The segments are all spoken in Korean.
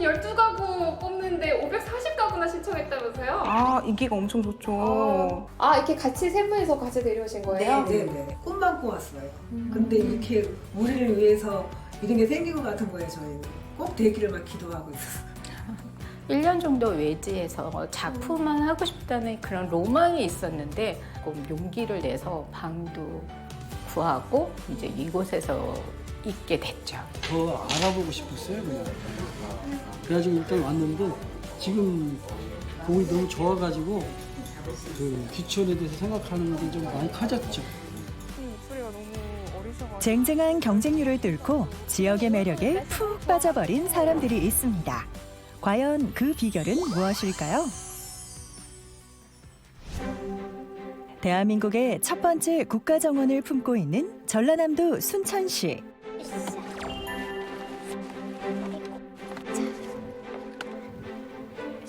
무슨 12가구 뽑는데 540가구나 신청했다면서요? 아 인기가 엄청 좋죠. 어. 아 이렇게 같이 세 분이서 같이 내려오신 거예요? 네 네. 꿈만 꾸었어요. 근데 이렇게 우리를 위해서 이런 게 생긴 것 같은 거예요, 저희는. 꼭 되기를 막 기도하고 있었어요. 1년 정도 외지에서 작품만 하고 싶다는 그런 로망이 있었는데 조금 용기를 내서 방도 구하고 이제 이곳에서 있게 됐죠. 더 알아보고 싶었어요 그냥 그래가지고 일단 왔는데 지금 공이 너무 좋아가지고 그 귀촌에 대해서 생각하는 게 좀 많이 커졌죠 목소리가 너무 어리셔가지고. 쟁쟁한 경쟁률을 뚫고 지역의 매력에 푹 빠져버린 사람들이 있습니다. 과연 그 비결은 무엇일까요? 대한민국의 첫 번째 국가 정원을 품고 있는 전라남도 순천시.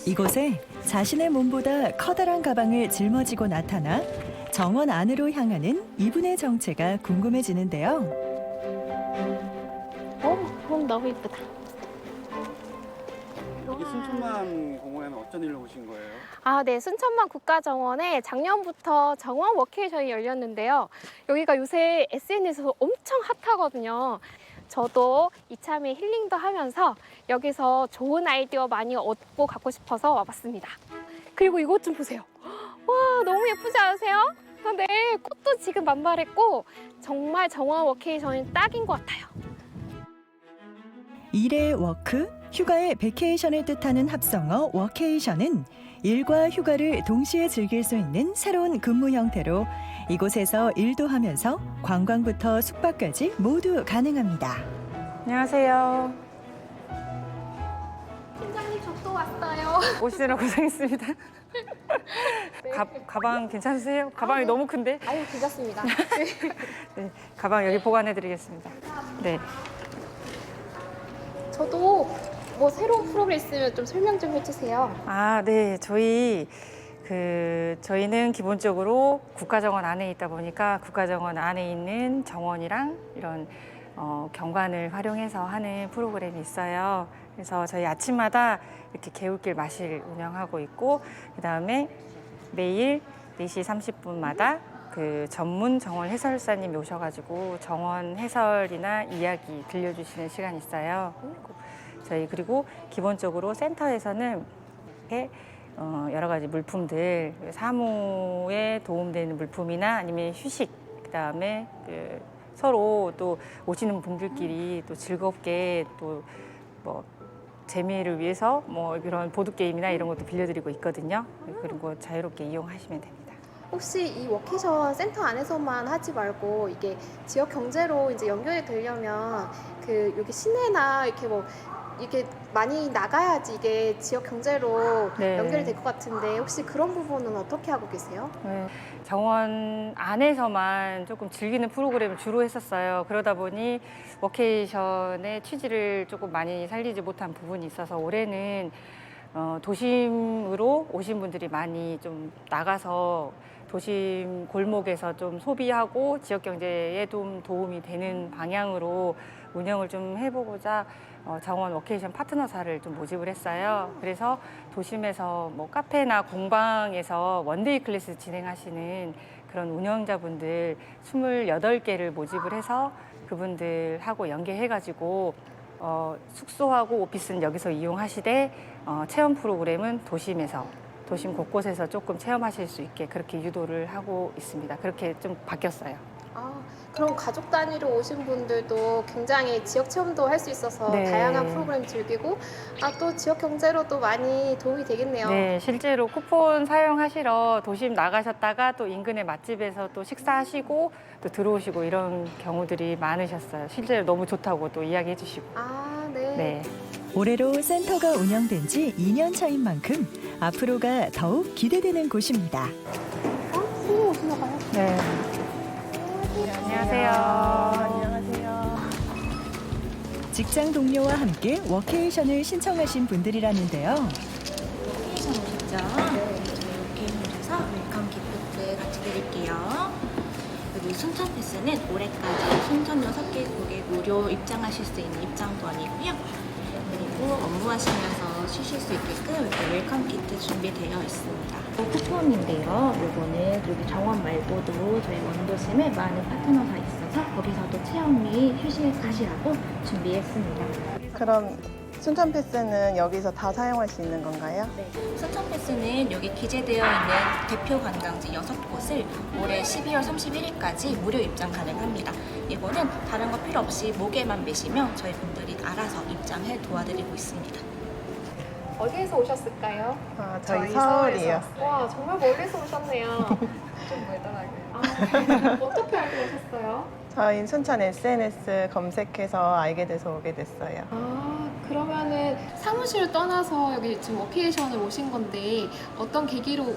이곳에 자신의 몸보다 커다란 가방을 짊어지고 나타나 정원 안으로 향하는 이분의 정체가 궁금해지는데요. 어, 어 너무 이쁘다. 여기 순천만 공원에는 어쩐 일로 오신 거예요? 아, 네. 순천만 국가정원에 작년부터 정원 워케이션이 열렸는데요. 여기가 요새 SNS에서 엄청 핫하거든요. 저도 이참에 힐링도 하면서 여기서 좋은 아이디어 많이 얻고 가고 싶어서 와봤습니다. 그리고 이것 좀 보세요. 와, 너무 예쁘지 않으세요? 아, 네, 꽃도 지금 만발했고 정말 정원 워케이션이 딱인 것 같아요. 일의 워크, 휴가의 베케이션을 뜻하는 합성어 워케이션은 일과 휴가를 동시에 즐길 수 있는 새로운 근무 형태로 이곳에서 일도 하면서 관광부터 숙박까지 모두 가능합니다. 안녕하세요. 팀장님, 저 또 왔어요. 오시느라 고생했습니다. 가, 가방 괜찮으세요? 가방이 네. 너무 큰데? 아유, 괜찮습니다. 네, 가방 여기 보관해드리겠습니다. 네. 저도 뭐 새로운 프로그램 있으면 좀 설명 좀 해주세요. 아, 네. 저희 그 저희는 기본적으로 국가정원 안에 있다 보니까 국가정원 안에 있는 정원이랑 이런 어, 경관을 활용해서 하는 프로그램이 있어요. 그래서 저희 아침마다 이렇게 개울길 마실 운영하고 있고 그 다음에 매일 4시 30분마다 그 전문 정원 해설사님이 오셔가지고 정원 해설이나 이야기 들려주시는 시간이 있어요. 저희 그리고 기본적으로 센터에서는 이렇게 어, 여러 가지 물품들 사무에 도움되는 물품이나 아니면 휴식 그다음에 그 서로 또 오시는 분들끼리 또 즐겁게 또 뭐 재미를 위해서 뭐 이런 보드 게임이나 이런 것도 빌려드리고 있거든요. 그리고 자유롭게 이용하시면 됩니다. 혹시 이 워케이션 센터 안에서만 하지 말고 이게 지역 경제로 이제 연결이 되려면 그 여기 시내나 이렇게 뭐 이게 많이 나가야지 이게 지역 경제로 네. 연결이 될 것 같은데 혹시 그런 부분은 어떻게 하고 계세요? 네, 정원 안에서만 조금 즐기는 프로그램을 주로 했었어요. 그러다 보니 워케이션의 취지를 조금 많이 살리지 못한 부분이 있어서 올해는 어, 도심으로 오신 분들이 많이 좀 나가서 도심 골목에서 좀 소비하고 지역 경제에 좀 도움이 되는 방향으로 운영을 좀 해보고자 어, 정원 워케이션 파트너사를 좀 모집을 했어요. 그래서 도심에서 뭐 카페나 공방에서 원데이 클래스 진행하시는 그런 운영자분들 28개를 모집을 해서 그분들하고 연계해가지고 어, 숙소하고 오피스는 여기서 이용하시되 어, 체험 프로그램은 도심에서 도심 곳곳에서 조금 체험하실 수 있게 그렇게 유도를 하고 있습니다. 그렇게 좀 바뀌었어요. 아, 그럼 가족 단위로 오신 분들도 굉장히 지역 체험도 할 수 있어서 네. 다양한 프로그램 즐기고 아, 또 지역 경제로도 많이 도움이 되겠네요. 네, 실제로 쿠폰 사용하시러 도심 나가셨다가 또 인근의 맛집에서 또 식사하시고 또 들어오시고 이런 경우들이 많으셨어요. 실제로 너무 좋다고 또 이야기해 주시고. 아, 네. 네. 올해로 센터가 운영된 지 2년 차인 만큼 앞으로가 더욱 기대되는 곳입니다. 어? 손님 오시나 봐요. 네. 안녕하세요. 안녕하세요. 직장 동료와 함께 워케이션을 신청하신 분들이라는데요. 로케이션 오셨죠? 네. 저희 로케이션에서 웰컴 기프트 같이 드릴게요. 여기 순천 패스는 올해까지 순천 6개 국에 무료 입장하실 수 있는 입장권이고요. 그리고 업무하시면서 쉬실 수 있게끔 이렇게 웰컴 키트 준비되어 있습니다. 쿠폰인데요. 요거는 여기 정원 말고도 저희 원도심에 많은 파트너가 있어서 거기서도 체험 및 휴식하시라고 준비했습니다. 그럼 순천 패스는 여기서 다 사용할 수 있는 건가요? 네. 순천 패스는 여기 기재되어 있는 대표 관광지 6곳을 올해 12월 31일까지 무료 입장 가능합니다. 이거는 다른 거 필요 없이 목에만 매시면 저희 분들이 알아서 입장해 도와드리고 있습니다. 어디에서 오셨을까요? 아, 저희 서울이요. 와, 정말 멀리서 오셨네요. 좀 멀더라고요. 아, 어떻게 알고 오셨어요? 저희 순천 SNS 검색해서 알게 돼서 오게 됐어요. 아, 그러면은 사무실을 떠나서 여기 지금 워케이션을 오신 건데 어떤 계기로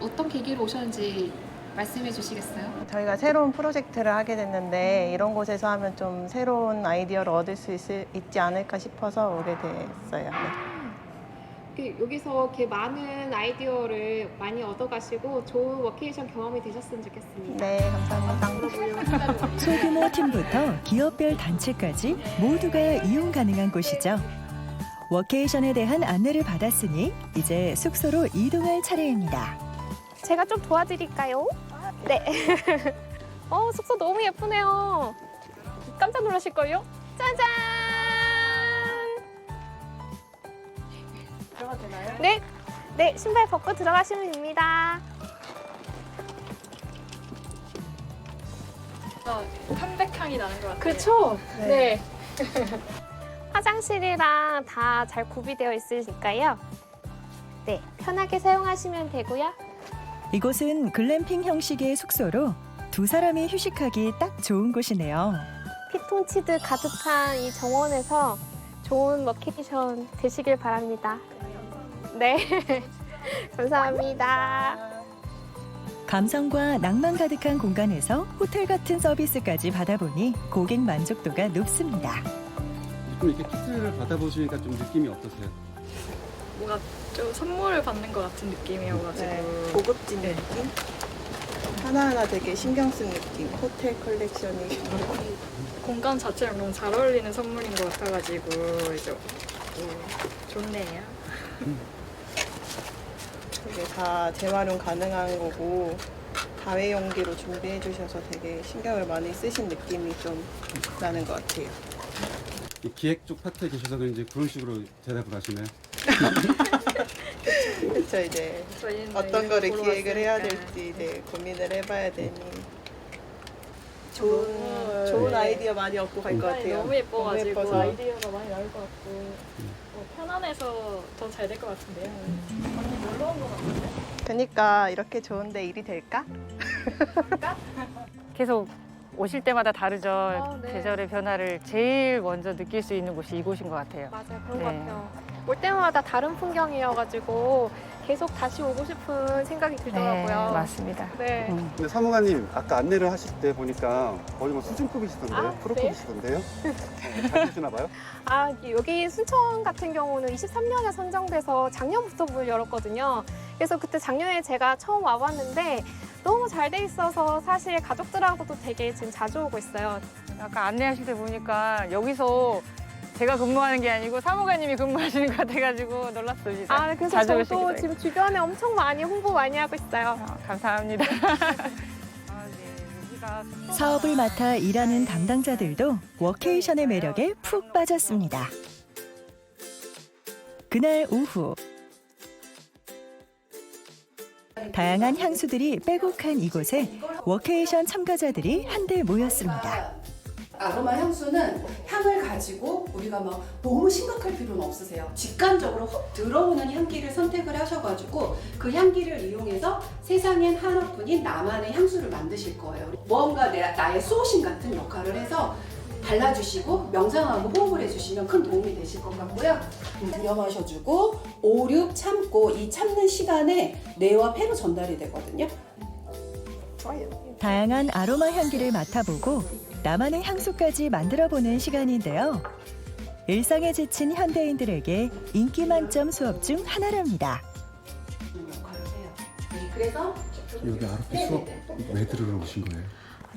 어떤 계기로 오셨는지 말씀해 주시겠어요? 저희가 새로운 프로젝트를 하게 됐는데 이런 곳에서 하면 좀 새로운 아이디어를 얻을 수 있, 있지 않을까 싶어서 오게 됐어요. 네. 그 여기서 이렇게 많은 아이디어를 많이 얻어가시고 좋은 워케이션 경험이 되셨으면 좋겠습니다. 네, 감사합니다. 소규모 팀부터 기업별 단체까지 모두가 이용 가능한 곳이죠. 워케이션에 대한 안내를 받았으니 이제 숙소로 이동할 차례입니다. 제가 좀 도와드릴까요? 네. 어, 숙소 너무 예쁘네요. 깜짝 놀라실걸요? 짜잔! 네. 네, 신발 벗고 들어가시면 됩니다. 편백향이 나는 것 같아요. 그렇죠? 네. 화장실이랑 다 잘 구비되어 있으니까요. 네, 편하게 사용하시면 되고요. 이곳은 글램핑 형식의 숙소로 두 사람이 휴식하기 딱 좋은 곳이네요. 피톤치드 가득한 이 정원에서 좋은 워케이션 되시길 바랍니다. 네. 감사합니다. 감성과 낭만 가득한 공간에서 호텔 같은 서비스까지 받아보니 고객 만족도가 높습니다. 좀 이렇게 키트를 받아보시니까 좀 느낌이 어떠세요? 뭔가 좀 선물을 받는 것 같은 느낌이어가지고 네, 고급진 느낌? 하나하나 되게 신경 쓴 느낌. 호텔 컬렉션이 공간 자체랑 너무 잘 어울리는 선물인 것 같아가지고 이제 오, 좋네요. 되게 다 재활용 가능한 거고 다회 용기로 준비해 주셔서 되게 신경을 많이 쓰신 느낌이 좀 나는 것 같아요. 이 기획 쪽 파트에 계셔서 그런지 그런 식으로 대답을 하시나요? 그렇죠 이제 저희는 어떤 거를 보러 기획을 해야 왔으니까. 될지 이제 고민을 해봐야 되니 좋은 너무, 좋은 네. 아이디어 많이 얻고 갈것 공간이 같아요. 너무 예뻐가지고 예뻐서. 아이디어가 많이 나올 것 같고 뭐 편안해서 더 잘 될 것 같은데요. 언니 놀러 온 것 같은데? 그러니까 이렇게 좋은데 일이 될까? 계속 오실 때마다 다르죠. 아, 네. 계절의 변화를 제일 먼저 느낄 수 있는 곳이 이곳인 것 같아요. 맞아요. 그런 네. 것 같아요. 올 때마다 다른 풍경이어가지고 계속 다시 오고 싶은 생각이 들더라고요. 네, 맞습니다. 네. 음. 근데 사무관님 아까 안내를 하실 때 보니까 거의 뭐 수준급이시던데 요? 아, 프로급이시던데요? 어, 잘 되시나 봐요? 아, 여기 순천 같은 경우는 23년에 선정돼서 작년부터 문을 열었거든요. 그래서 그때 작년에 제가 처음 와봤는데 너무 잘 돼 있어서 사실 가족들하고도 되게 지금 자주 오고 있어요. 아까 안내하실 때 보니까 여기서 제가 근무하는 게 아니고 사무관님이 근무하시는 것 같아가지고 놀랐습니다. 아, 그래서 자주 저도 오시기도 지금 주변에 엄청 많이 홍보 많이 하고 있어요. 아, 감사합니다. 아, 네, 사업을 맡아 일하는 담당자들도 워케이션의 매력에 푹 빠졌습니다. 그날 오후 다양한 향수들이 빼곡한 이곳에 워케이션 참가자들이 한데 모였습니다. 아로마 향수는 향을 가지고 우리가 막 너무 심각할 필요는 없으세요. 직관적으로 훅 들어오는 향기를 선택을 하셔가지고 그 향기를 이용해서 세상엔 하나뿐인 나만의 향수를 만드실 거예요. 무언가 내, 나의 수호신 같은 역할을 해서 발라주시고 명상하고 호흡을 해주시면 큰 도움이 되실 것 같고요. 마셔주고 5, 6 참고 이 참는 시간에 뇌와 폐로 전달이 되거든요. 다양한 아로마 향기를 맡아보고 나만의 향수까지 만들어보는 시간인데요. 일상에 지친 현대인들에게 인기 만점 수업 중 하나랍니다. 그래서 여기 아르피 수업 왜 들으러 오신 거예요?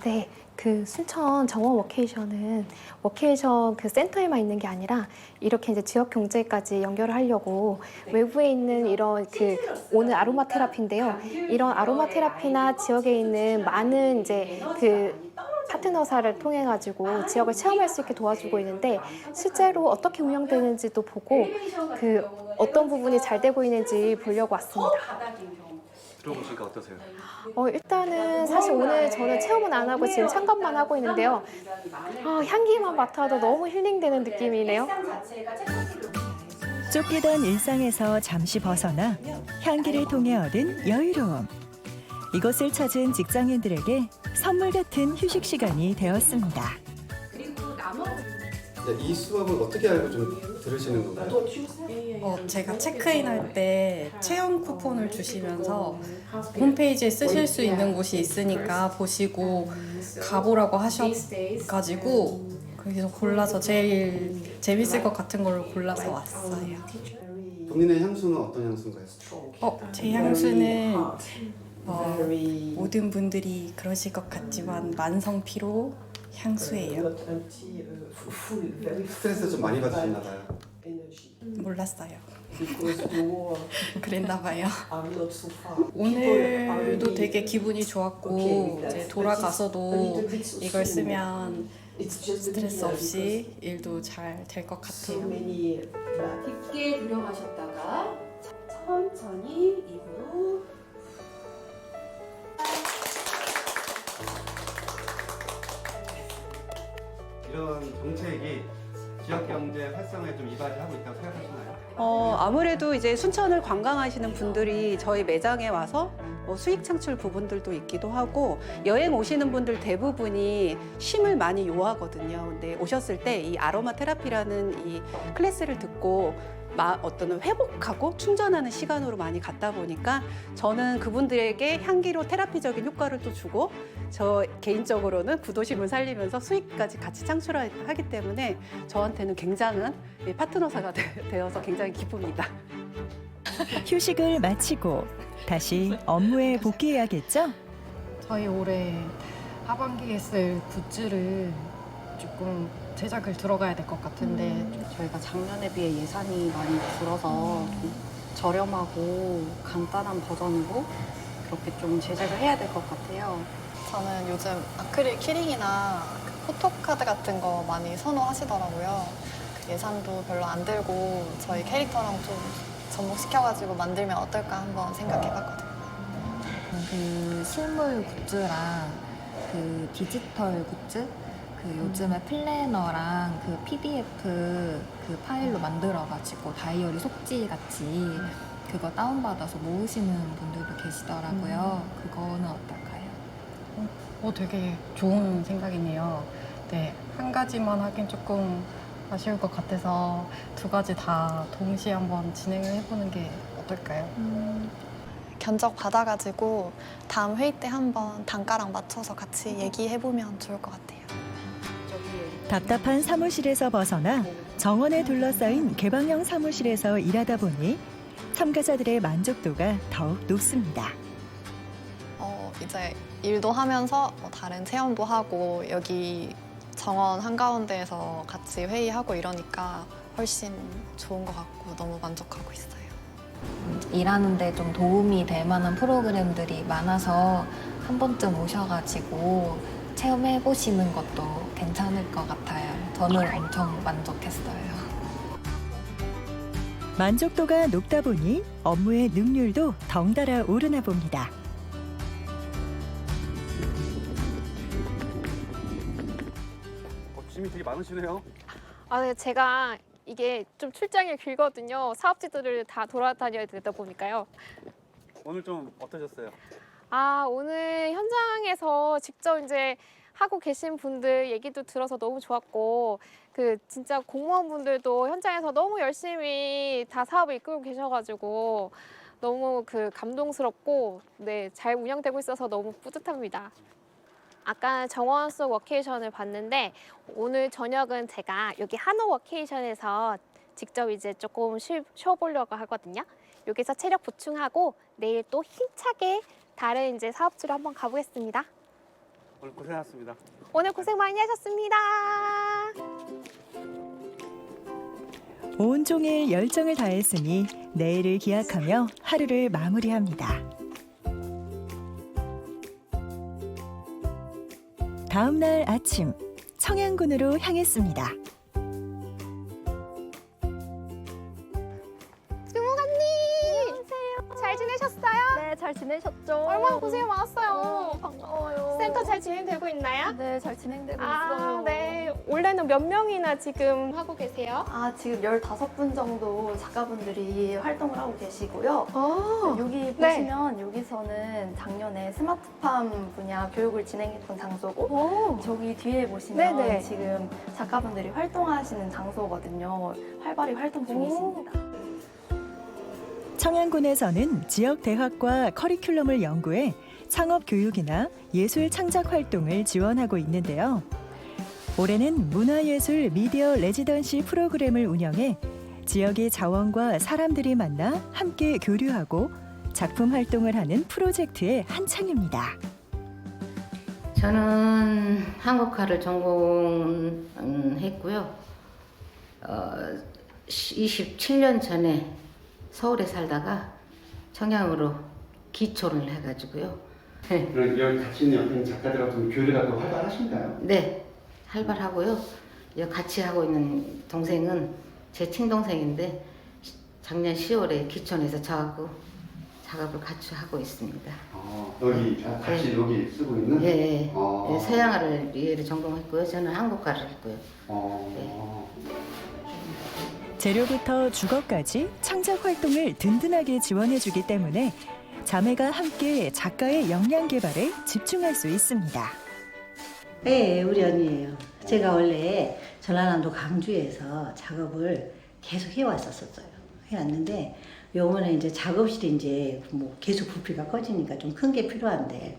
네, 그 순천 정원 워케이션은 워케이션 그 센터에만 있는 게 아니라 이렇게 이제 지역 경제까지 연결을 하려고 외부에 있는 이런 그 오늘 아로마 테라피인데요. 이런 아로마 테라피나 지역에 있는 많은 이제 그 파트너사를 통해 가지고 지역을 체험할 수 있게 도와주고 있는데 실제로 어떻게 운영되는지도 보고 그 어떤 부분이 잘 되고 있는지 보려고 왔습니다. 들어보시니까 어떠세요? 어, 일단은 사실 오늘 저는 체험은 안 하고 지금 참관만 하고 있는데요. 어, 향기만 맡아도 너무 힐링되는 느낌이네요. 쫓기던 일상에서 잠시 벗어나 향기를 통해 얻은 여유로움. 이곳을 찾은 직장인들에게 선물 같은 휴식 시간이 되었습니다. 네, 이 수업을 어떻게 알고 좀 들으시는 건가요? 어, 제가 체크인할 때 체험 쿠폰을 주시면서 홈페이지에 쓰실 수 있는 곳이 있으니까 보시고 가보라고 하셔가지고 거기서 골라서 제일 재밌을 것 같은 걸 골라서 왔어요. 본인의 향수는 어떤 향수인가요? 어, 제 향수는 어, 모든 분들이 그러실 것 같지만 만성 피로 향수예요. 스트레스 좀 많이 받으셨나 봐요. 몰랐어요. 그랬나 봐요. 오늘도 되게 기분이 좋았고 이제 돌아가서도 이걸 쓰면 스트레스 없이 일도 잘 될 것 같아요. 깊게 들여마셨다가 천천히 입으 이런 정책이 지역 경제 활성화에 좀 이바지하고 있다고 생각하시나요? 어, 아무래도 이제 순천을 관광하시는 분들이 저희 매장에 와서 뭐 수익 창출 부분들도 있기도 하고 여행 오시는 분들 대부분이 쉼을 많이 요하거든요. 근데 오셨을 때 이 아로마 테라피라는 이 클래스를 듣고 마, 어떤 회복하고 충전하는 시간으로 많이 갔다 보니까 저는 그분들에게 향기로 테라피적인 효과를 또 주고 저 개인적으로는 구도심을 살리면서 수익까지 같이 창출하기 때문에 저한테는 굉장한 이 파트너사가 되- 되어서 굉장히 기쁩니다. 휴식을 마치고 다시 업무에 복귀해야겠죠? 저희 올해 하반기에 쓸 굿즈를 조금 제작을 들어가야 될 것 같은데 저희가 작년에 비해 예산이 많이 줄어서 좀 저렴하고 간단한 버전으로 그렇게 좀 제작을 해야 될 것 같아요. 저는 요즘 아크릴 키링이나 그 포토카드 같은 거 많이 선호하시더라고요. 그 예산도 별로 안 들고 저희 캐릭터랑 좀 접목시켜가지고 만들면 어떨까 한번 생각해봤거든요. 그 실물 굿즈랑 그 디지털 굿즈 그 요즘에 플래너랑 그 PDF 그 파일로 만들어가지고 다이어리 속지 같이 그거 다운받아서 모으시는 분들도 계시더라고요. 그거는 어떨까요? 어, 되게 좋은 생각이네요. 네, 한 가지만 하긴 조금 아쉬울 것 같아서 두 가지 다 동시에 한번 진행을 해보는 게 어떨까요? 견적 받아가지고 다음 회의 때 한번 단가랑 맞춰서 같이 얘기해보면 좋을 것 같아요. 답답한 사무실에서 벗어나 정원에 둘러싸인 개방형 사무실에서 일하다 보니 참가자들의 만족도가 더욱 높습니다. 어, 이제 일도 하면서 뭐 다른 체험도 하고 여기 정원 한가운데에서 같이 회의하고 이러니까 훨씬 좋은 것 같고 너무 만족하고 있어요. 일하는데 좀 도움이 될 만한 프로그램들이 많아서 한 번쯤 오셔가지고 체험해 보시는 것도 괜찮을 것 같아요. 저는 엄청 만족했어요. 만족도가 높다 보니 업무의 능률도 덩달아 오르나 봅니다. 어, 짐이 되게 많으시네요. 아, 네, 제가 이게 좀 출장이 길거든요. 사업지들을 다 돌아다녀야 되다 보니까요. 오늘 좀 어떠셨어요? 아, 오늘 현장에서 직접 이제 하고 계신 분들 얘기도 들어서 너무 좋았고, 그 진짜 공무원분들도 현장에서 너무 열심히 다 사업을 이끌고 계셔가지고 너무 그 감동스럽고, 네, 잘 운영되고 있어서 너무 뿌듯합니다. 아까 정원 속 워케이션을 봤는데 오늘 저녁은 제가 여기 한옥 워케이션에서 직접 이제 조금 쉬, 쉬어보려고 하거든요. 여기서 체력 보충하고 내일 또 힘차게 다른 이제 사업지로 한번 가보겠습니다. 오늘 고생하셨습니다. 오늘 고생 많이 하셨습니다. 온종일 열정을 다했으니 내일을 기약하며 하루를 마무리합니다. 다음 날 아침 청양군으로 향했습니다. 얼마나 고생 많았어요. 반가워요. 센터 잘 진행되고 있나요? 네, 잘 진행되고 아, 있어요. 네. 원래는 몇 명이나 지금 하고 계세요? 아, 지금 15분 정도 작가분들이 활동을 하고 계시고요. 아, 여기 네. 보시면 여기서는 작년에 스마트팜 분야 교육을 진행했던 장소고 저기 뒤에 보시면 네네. 지금 작가분들이 활동하시는 장소거든요. 활발히 활동 중이십니다. 청양군에서는 지역 대학과 커리큘럼을 연구해 창업 교육이나 예술 창작 활동을 지원하고 있는데요. 올해는 문화예술 미디어 레지던시 프로그램을 운영해 지역의 자원과 사람들이 만나 함께 교류하고 작품 활동을 하는 프로젝트의 한창입니다. 저는 한국화를 전공했고요. 어, 27년 전에 서울에 살다가 청양으로 기초를 해가지고요. 그럼 여기 같이 있는 옆에 작가들하고 좀 교류가 또 활발하신가요? 네, 활발하고요. 여기 같이 하고 있는 동생은 제 친동생인데 작년 10월에 기촌에서 저하고 작업을 같이 하고 있습니다. 어, 여기 아, 같이 네. 여기 쓰고 있는? 예, 예. 어. 예, 서양화를 이해를 전공했고요. 저는 한국화를 했고요. 어. 재료부터 주거까지 창작 활동을 든든하게 지원해주기 때문에 자매가 함께 작가의 역량 개발에 집중할 수 있습니다. 네, 우리 언니예요. 제가 원래 전라남도 강주에서 작업을 계속 해왔었어요. 해왔는데 요번에 이제 작업실이 이제 뭐 계속 부피가 커지니까 좀 큰 게 필요한데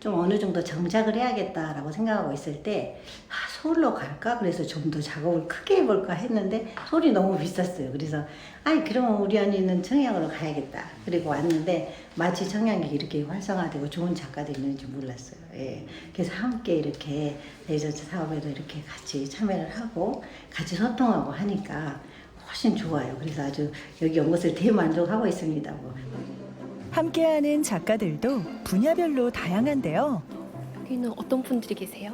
좀 어느 정도 정착을 해야겠다라고 생각하고 있을 때 아, 서울로 갈까? 그래서 좀 더 작업을 크게 해볼까 했는데 서울이 너무 비쌌어요. 그래서 아니 그러면 우리 언니는 청양으로 가야겠다. 그리고 왔는데 마치 청양이 이렇게 활성화되고 좋은 작가들이 있는지 몰랐어요. 예. 그래서 함께 이렇게 레이저트 사업에도 이렇게 같이 참여를 하고 같이 소통하고 하니까 훨씬 좋아요. 그래서 아주 여기 온 것을 대만족하고 있습니다. 뭐. 함께하는 작가들도 분야별로 다양한데요. 여기는 어떤 분들이 계세요?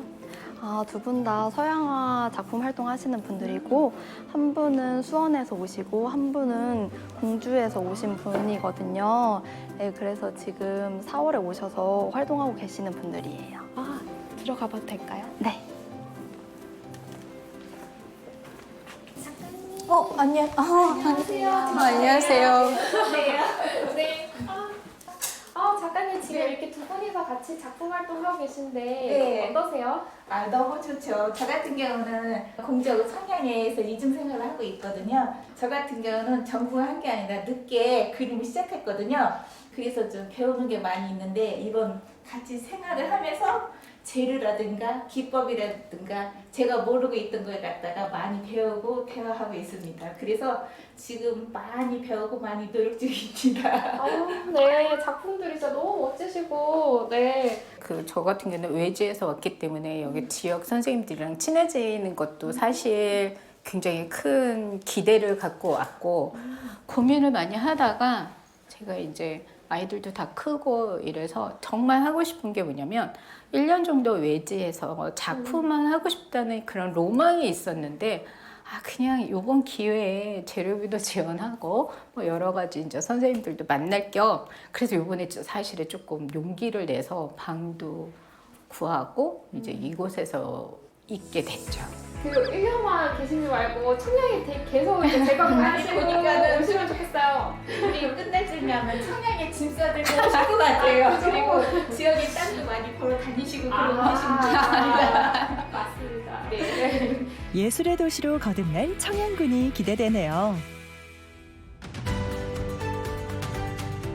아, 두 분 다 서양화 작품 활동하시는 분들이고 한 분은 수원에서 오시고 한 분은 공주에서 오신 분이거든요. 네, 그래서 지금 4월에 오셔서 활동하고 계시는 분들이에요. 아, 들어가 봐도 될까요? 네. 어, 안녕. 아, 안녕하세요. 안녕하세요. 네. 아, 아, 작가님 지금 이렇게 두 분이서 같이 작품 활동하고 계신데 네. 어떠세요? 아, 너무 좋죠. 저 같은 경우는 공적 청양에서 이중 생활을 하고 있거든요. 저 같은 경우는 전공한 게 아니라 늦게 그림을 시작했거든요. 그래서 좀 배우는 게 많이 있는데 이번 같이 생활을 하면서 재료라든가 기법이라든가 제가 모르고 있던 걸 갖다가 많이 배우고 대화하고 있습니다. 그래서 지금 많이 배우고 많이 노력 중입니다. 아, 네. 작품들이 진짜 너무 멋지시고, 네. 그 저 같은 경우는 외지에서 왔기 때문에 여기 지역 선생님들이랑 친해지는 것도 사실 굉장히 큰 기대를 갖고 왔고 고민을 많이 하다가 제가 이제 아이들도 다 크고 이래서 정말 하고 싶은 게 뭐냐면 1년 정도 외지에서 작품만 하고 싶다는 그런 로망이 있었는데 아 그냥 요번 기회에 재료비도 지원하고 뭐 여러 가지 이제 선생님들도 만날 겸 그래서 요번에 사실은 조금 용기를 내서 방도 구하고 이제 이곳에서 있게 됐죠. 그 1년만 계시지 말고 청량에 대- 계속 이제 제가 보니까는 오시면 좋겠어요. 우리 끝날 쯤이면 청양에 짐 싸들고 오실 것 같아요. 그죠? 그리고 지역에 땅도 많이 보러 다니시고 아, 그러고 계신 분 같습니다. 맞습니다. 네. 예술의 도시로 거듭날 청양군이 기대되네요.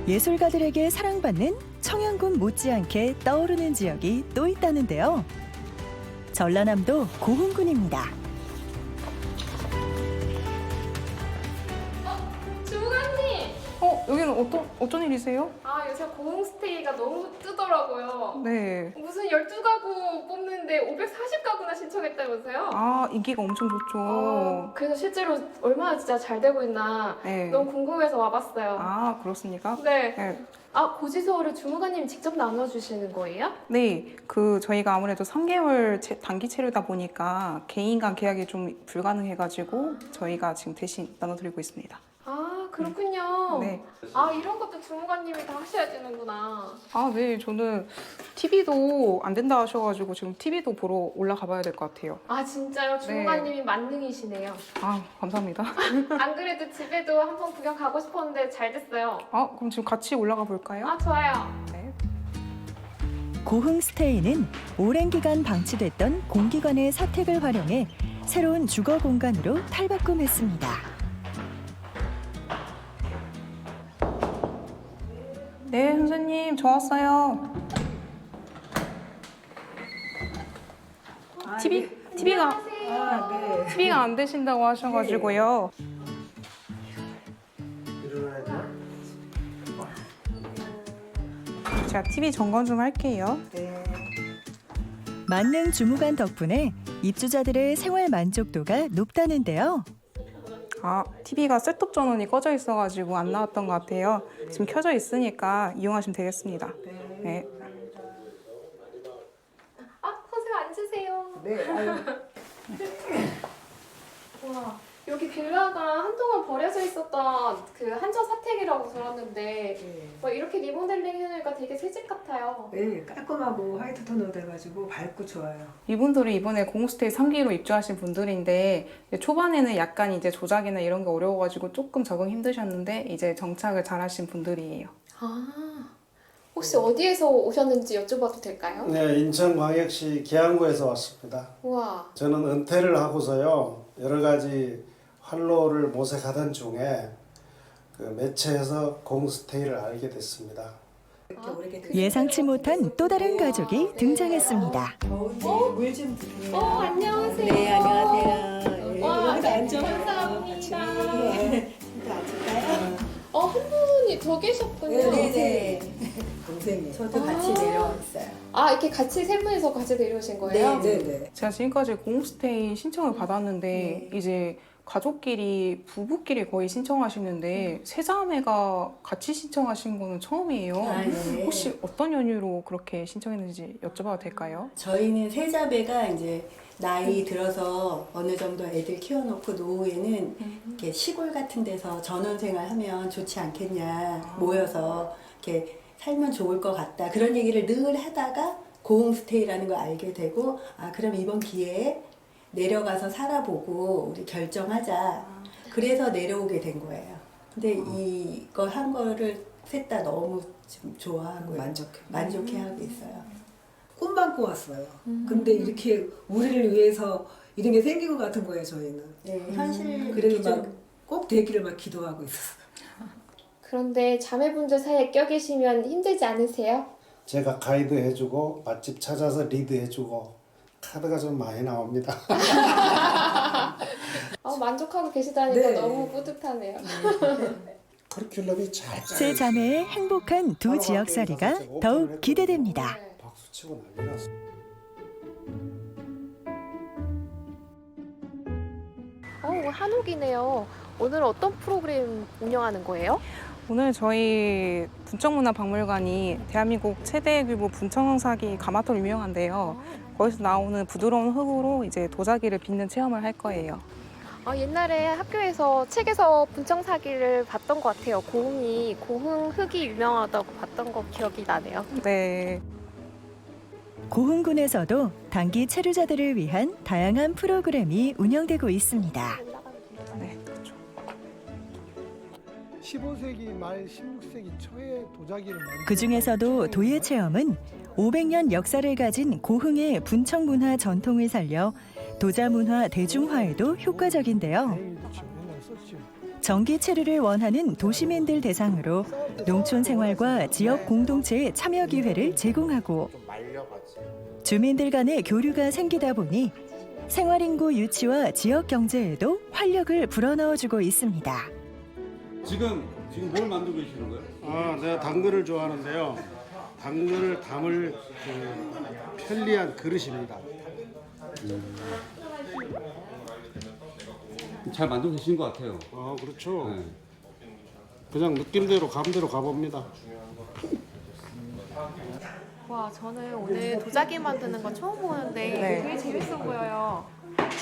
예술가들에게 사랑받는 청양군 못지않게 떠오르는 지역이 또 있다는데요. 전라남도 고흥군입니다. 주무관님! 어, 여기는 어떤, 어떤 일이세요? 아, 요새 요새 고흥스테이가 너무 뜨더라고요. 네. 무슨 12가구 뽑는데 540가구나 신청했다면서요? 아, 인기가 엄청 좋죠. 어, 그래서 실제로 얼마나 진짜 잘 되고 있나 네. 너무 궁금해서 와봤어요. 아, 그렇습니까? 네. 네. 아, 고지서를 주무관님이 직접 나눠주시는 거예요? 네, 그 저희가 아무래도 3개월 체- 단기 체류다 보니까 개인 간 계약이 좀 불가능해가지고 저희가 지금 대신 나눠드리고 있습니다. 아, 그렇군요. 네. 아, 이런 것도 주무관님이 다 하셔야 되는구나. 아, 네, 저는 TV도 안 된다 하셔가지고 지금 TV도 보러 올라가 봐야 될 것 같아요. 아, 진짜요? 주무관님이 만능이시네요. 아, 감사합니다. 안 그래도 집에도 한번 구경 가고 싶었는데 잘 됐어요. 아, 그럼 지금 같이 올라가 볼까요? 아, 좋아요. 고흥 스테이는 오랜 기간 방치됐던 공기관의 사택을 활용해 새로운 주거 공간으로 탈바꿈했습니다. 네, 선생님, 저 왔어요. TV, TV가, 아, 네. TV가 안 되신다고 하셔가지고요. 제가 TV 점검 좀 할게요. 만능 주무관 덕분에 입주자들의 생활 만족도가 높다는데요. 아, TV가 셋톱 전원이 꺼져 있어가지고 안 나왔던 것 같아요. 지금 켜져 있으니까 이용하시면 되겠습니다. 네. 아, 선생님 앉으세요. 네, 아유. 와, 여기 빌라가 한동안 버려져 있었던 그 한전 사택이라고 들었는데 뭐 이렇게 리모델링 해놓으니까 되게 새집 같아요. 네, 깔끔하고 화이트 톤으로 돼가지고 밝고 좋아요. 이분들이 이번에 공스테이 3기로 입주하신 분들인데 초반에는 약간 이제 조작이나 이런 게 어려워가지고 조금 적응 힘드셨는데 이제 정착을 잘하신 분들이에요. 아, 혹시 어디에서 오셨는지 여쭤봐도 될까요? 네, 인천광역시 계양구에서 왔습니다. 우와, 저는 은퇴를 하고서요 여러 가지 활로를 모색하던 중에 그 매체에서 공스테이를 알게 됐습니다. 예상치 못한 또 다른 가족이 등장했습니다. 물좀 드세요. 어, 안녕하세요. 네, 안녕하세요. 와, 여기다 앉아. 감사합니다. 네. 또 앉을까요? 어, 한 분이 더 계셨군요. 네네. 동생이. 저도 같이 내려왔어요. 아, 이렇게 같이 세 분이서 같이 내려오신 거예요? 네네. 제가 지금까지 공스테이 신청을 받았는데 이제 가족끼리 부부끼리 거의 신청하시는데 세 자매가 같이 신청하신 거는 처음이에요. 아, 네. 혹시 어떤 연유로 그렇게 신청했는지 여쭤봐도 될까요? 저희는 세 자매가 이제 나이 들어서 어느 정도 애들 키워놓고 노후에는 이렇게 시골 같은 데서 전원생활 하면 좋지 않겠냐 모여서 이렇게 살면 좋을 것 같다 그런 얘기를 늘 하다가 고흥스테이라는 걸 알게 되고 아 그럼 이번 기회에 내려가서 살아보고 우리 결정하자 그래서 내려오게 된 거예요. 근데 이거 한 거를 셋 다 너무 지금 좋아하고 만족해. 만족해하고 있어요. 꿈만 꾸었어요. 근데 이렇게 우리를 위해서 이런 게 생긴 것 같은 거예요, 저희는. 네, 현실 그래서 기준. 막꼭 되기를 막 기도하고 있었어요. 그런데 자매분들 사이에 껴 계시면 힘들지 않으세요? 제가 가이드 해주고 맛집 찾아서 리드 해주고 카드가 좀 많이 나옵니다. 어, 만족하고 계시다니까 네. 너무 뿌듯하네요. 커리큘럼이 잘세 자매의 행복한 두 지역살이가 더욱 기대됩니다. 박수 치고 난리 났어. 어, 한옥이네요. 오늘 어떤 프로그램 운영하는 거예요? 오늘 저희 분청문화박물관이 대한민국 최대 규모 분청사기 가마터로 유명한데요. 거기서 나오는 부드러운 흙으로 이제 도자기를 빚는 체험을 할 거예요. 아, 옛날에 학교에서 책에서 분청사기를 봤던 것 같아요. 고흥이 고흥 흙이 유명하다고 봤던 거 기억이 나네요. 네. 고흥군에서도 단기 체류자들을 위한 다양한 프로그램이 운영되고 있습니다. 15세기 말 16세기 초에 도자기를 만든 그 중에서도 도예 체험은 500년 역사를 가진 고흥의 분청 문화 전통을 살려 도자 문화 대중화에도 효과적인데요. 정기 체류를 원하는 도시민들 대상으로 농촌 생활과 지역 공동체의 참여 기회를 제공하고 주민들 간의 교류가 생기다 보니 생활 인구 유치와 지역 경제에도 활력을 불어넣어주고 있습니다. 지금 지금 뭘 만들고 계시는 거예요? 아, 내가 당근을 좋아하는데요. 당근을 담을 그 편리한 그릇입니다. 잘 만들고 계신 것 같아요. 아, 그렇죠. 네. 그냥 느낌대로 감대로 가봅니다. 와, 저는 오늘 도자기 만드는 거 처음 보는데 네. 되게 재밌어 보여요.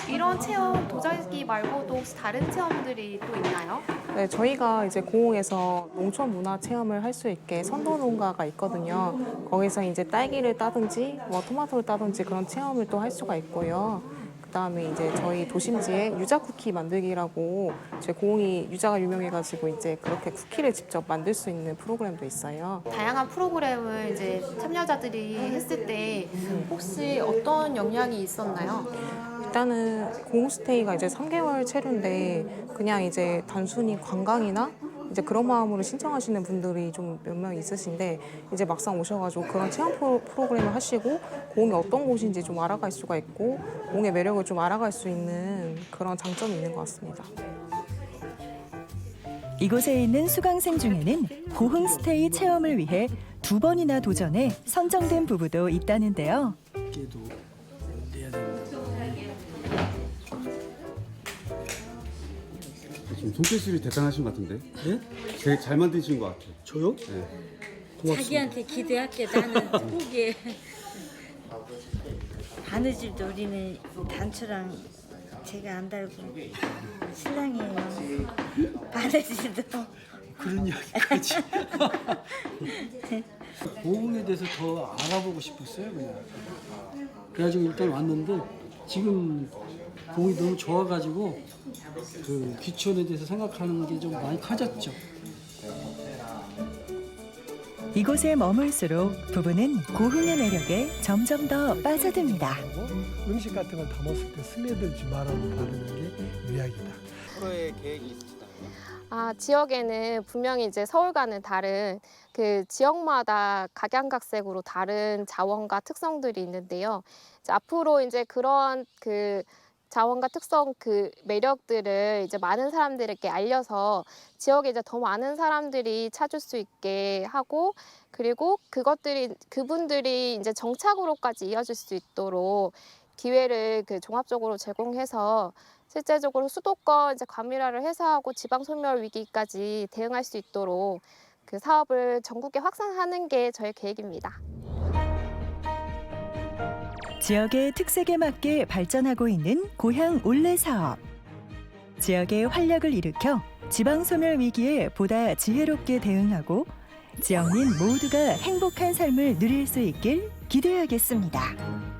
이런 체험 도자기 말고도 혹시 다른 체험들이 또 있나요? 네, 저희가 이제 고흥에서 농촌 문화 체험을 할 수 있게 선도 농가가 있거든요. 거기서 이제 딸기를 따든지 뭐 토마토를 따든지 그런 체험을 또 할 수가 있고요. 그다음에 이제 저희 도심지에 유자 쿠키 만들기라고 제 고흥이 유자가 유명해가지고 이제 그렇게 쿠키를 직접 만들 수 있는 프로그램도 있어요. 다양한 프로그램을 이제 참여자들이 했을 때 혹시 어떤 영향이 있었나요? 일단은 고흥스테이가 이제 3개월 체류인데 그냥 이제 단순히 관광이나 이제 그런 마음으로 신청하시는 분들이 좀 몇 명 있으신데 이제 막상 오셔가지고 그런 체험 프로, 프로그램을 하시고 고흥이 어떤 곳인지 좀 알아갈 수가 있고 고흥의 매력을 좀 알아갈 수 있는 그런 장점이 있는 것 같습니다. 이곳에 있는 수강생 중에는 고흥 스테이 체험을 위해 두 번이나 도전해 선정된 부부도 있다는데요. 깨도 내야 된다. 지금 손재질이 대단하신 것 같은데? 네? 되게 잘 만드신 것 같아요. 저요? 네. 자기한테 기대할게 나는 포기해 바느질도 우리는 단추랑 제가 안 달고 신랑이에요 바느질도 그런 이야기까지. 고흥에 대해서 더 알아보고 싶었어요 그냥. 그래가지고 일단 왔는데 지금 고흥이 너무 좋아가지고 그 귀촌에 대해서 생각하는 게 좀 많이 커졌죠. 이곳에 머물수록 부부는 고흥의 매력에 점점 더 빠져듭니다. 음식 같은 걸 담았을 때 스며들지 말라고 바르는 게 유약이다. 프로의 계획이 있으시다고요? 아, 지역에는 분명히 이제 서울과는 다른 그 지역마다 각양각색으로 다른 자원과 특성들이 있는데요. 이제 앞으로 이제 그런 그 자원과 특성 그 매력들을 이제 많은 사람들에게 알려서 지역에 이제 더 많은 사람들이 찾을 수 있게 하고 그리고 그것들이 그분들이 이제 정착으로까지 이어질 수 있도록 기회를 그 종합적으로 제공해서 실제적으로 수도권 이제 과밀화를 해소하고 지방 소멸 위기까지 대응할 수 있도록 그 사업을 전국에 확산하는 게 저의 계획입니다. 지역의 특색에 맞게 발전하고 있는 고향 올레 사업. 지역의 활력을 일으켜 지방 소멸 위기에 보다 지혜롭게 대응하고 지역민 모두가 행복한 삶을 누릴 수 있길 기대하겠습니다.